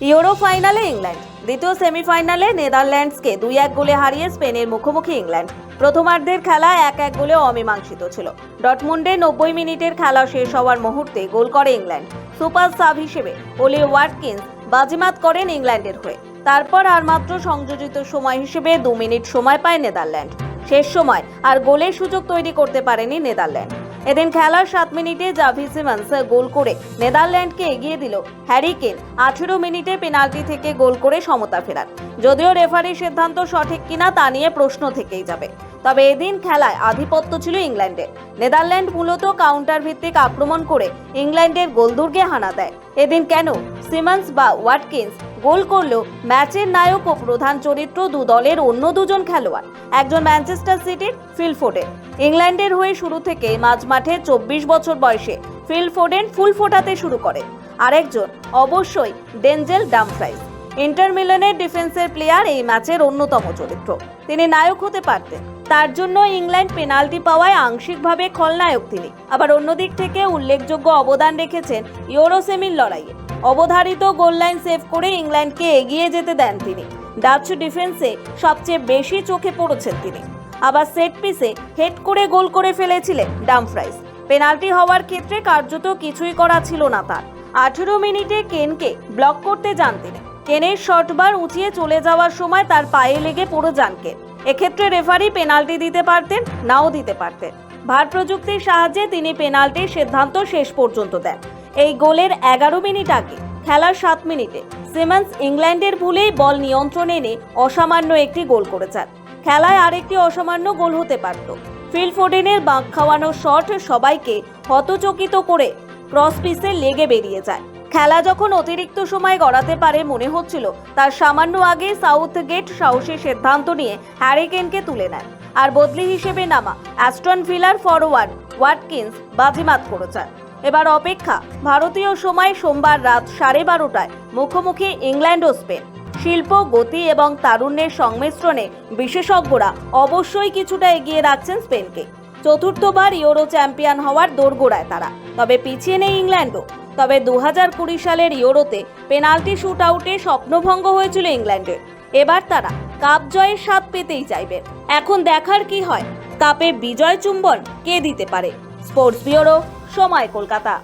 Euro ফাইনালে England, দ্বিতীয় সেমিফাইনালে নেদারল্যান্ডসকে দুই এক গোলে হারিয়ে স্পেনের মুখোমুখি ইংল্যান্ড। প্রথমার্ধের খেলা এক এক গোলে অমীমাংসিত ছিল। ডটমুন্ডে নব্বই মিনিটের খেলা শেষ হওয়ার মুহূর্তে গোল করে ইংল্যান্ড। সুপার সাব হিসেবে ওলি ওয়াটকিন্স বাজিমাত করেন ইংল্যান্ডের হয়ে। তারপর আর মাত্র সংযোজিত সময় হিসেবে দু মিনিট সময় পায় নেদারল্যান্ড। শেষ সময় আর গোলের সুযোগ তৈরি করতে পারেনি নেদারল্যান্ড। এদিন খেলার সাত মিনিটে জাভি সিমন্স গোল করে নেদারল্যান্ডকে এগিয়ে দিল হ্যারি কেন। আঠেরো মিনিটে পেনাল্টি থেকে গোল করে সমতা ফেরান। যদিও রেফারির সিদ্ধান্ত সঠিক কিনা তা নিয়ে প্রশ্ন থেকেই যাবে। তবে এদিন খেলায় আধিপত্য ছিল ইংল্যান্ডের। নেদারল্যান্ড মূলত কাউন্টার ভিত্তিক আক্রমণ করে ইংল্যান্ডের গোলদুর্গে হানা দেয়। এদিন কেন সিমন্স বা ওয়াটকিন্স গোল করলেও ম্যাচের নায়ক ও প্রধান চরিত্র দু দলের অন্য দুজন খেলোয়াড়। একজন ম্যানচেস্টার সিটির ফিল ফোডেন ইংল্যান্ডের হয়ে শুরু থেকে মাঝমাঠে চব্বিশ বছর বয়সে ফিল ফোডেন ফুল ফোটাতে শুরু করেন আরেকজন অবশ্যই ডেঞ্জেল ডামফ্রাইস। ইন্টার মিলানের ডিফেন্সের প্লেয়ার এই ম্যাচের অন্যতম চরিত্র। তিনি নায়ক হতে পারতেন। তার জন্য ইংল্যান্ড পেনাল্টি পাওয়ায় আংশিকভাবে খলনায়ক তিনি। আবার অন্য দিক থেকে উল্লেখযোগ্য অবদান রেখেছেন ইউরো সেমির লড়াইয়ে। অবধারিত গোল লাইন সেভ করে ইংল্যান্ডকে এগিয়ে যেতে দেন তিনি। ডাচ ডিফেন্সে সবচেয়ে বেশি চোখে পড়েছেন তিনি। আবার সেট পিসে হেড করে গোল করে ফেলেছিলেন ডামফ্রাইস। পেনাল্টি হওয়ার ক্ষেত্রে কার্যত কিছুই করা ছিল না তার। আঠেরো মিনিটে কেনকে ব্লক করতে যান তিনি। কেনের শটবার উঁচিয়ে চলে যাওয়ার সময় তার পায়ে লেগে পড়ে যান কেন। এক্ষেত্রে রেফারি পেনাল্টি দিতে পারতেন, নাও দিতে পারতেন। ভার প্রযুক্তির সাহায্যে তিনি পেনাল্টির সিদ্ধান্ত শেষ পর্যন্ত দেন। এই গোলের এগারো মিনিট আগে, খেলার সাত মিনিটে, সিমন্স ইংল্যান্ডের ভুলেই বল নিয়ন্ত্রণে এনে অসামান্য একটি গোল করেছেন। খেলায় আরেকটি অসামান্য গোল হতে পারত। ফিল ফোডেনের বাঁক খাওয়ানো শট সবাইকে হতচকিত করে ক্রস পিসে লেগে বেরিয়ে যায়। খেলা যখন অতিরিক্ত সময় গড়াতে পারে মনে হচ্ছিল, তার সামান্য আগে সাউথ গেট সাহসী সিদ্ধান্ত নিয়ে হ্যারিকেনকে তুলে নেয় আর বদলি হিসেবে নামা অ্যাস্টন ভিলার ফরওয়ার্ড ওয়াটকিন্স বাজিমাত করেছেন এবার অপেক্ষা, ভারতীয় সময় সোমবার রাত সাড়ে বারোটায় মুখোমুখি ইংল্যান্ড ও স্পেন। শিল্প, গতি এবং তারুণ্যের সংমিশ্রণে বিশেষজ্ঞরা অবশ্যই কিছুটা এগিয়ে রাখছেন স্পেনকে। চতুর্থবার ইউরো চ্যাম্পিয়ন হওয়ার দোরগোড়ায় তারা। তবে পিছিয়ে নেই ইংল্যান্ডও। তবে দু কুড়ি সালের ইউরোতে পেনাল্টি শুট আউটে স্বপ্নভঙ্গ হয়েছিল ইংল্যান্ডের এবার তারা কাপ জয়ের স্বাদ পেতেই চাইবে। এখন দেখার কি হয়, কাপে বিজয় চুম্বন কে দিতে পারে? স্পোর্টস ব্যুরো সময় কলকাতা।